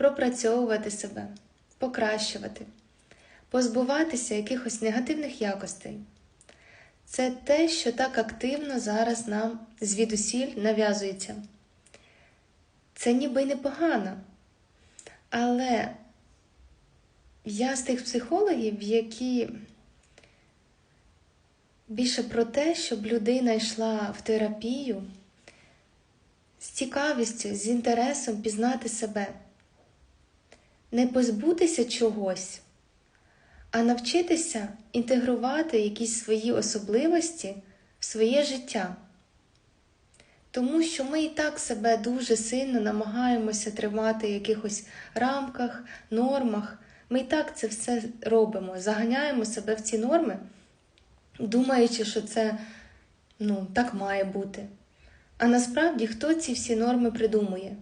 пропрацьовувати себе, покращувати, позбуватися якихось негативних якостей. Це те, що так активно зараз нам звідусіль нав'язується. Це ніби й непогано. Але я з тих психологів, які більше про те, щоб людина йшла в терапію з цікавістю, з інтересом пізнати себе, не позбутися чогось, а навчитися інтегрувати якісь свої особливості в своє життя. Тому що ми і так себе дуже сильно намагаємося тримати в якихось рамках, нормах. Ми і так це все робимо, заганяємо себе в ці норми, думаючи, що це ну, так має бути. А насправді хто ці всі норми придумує?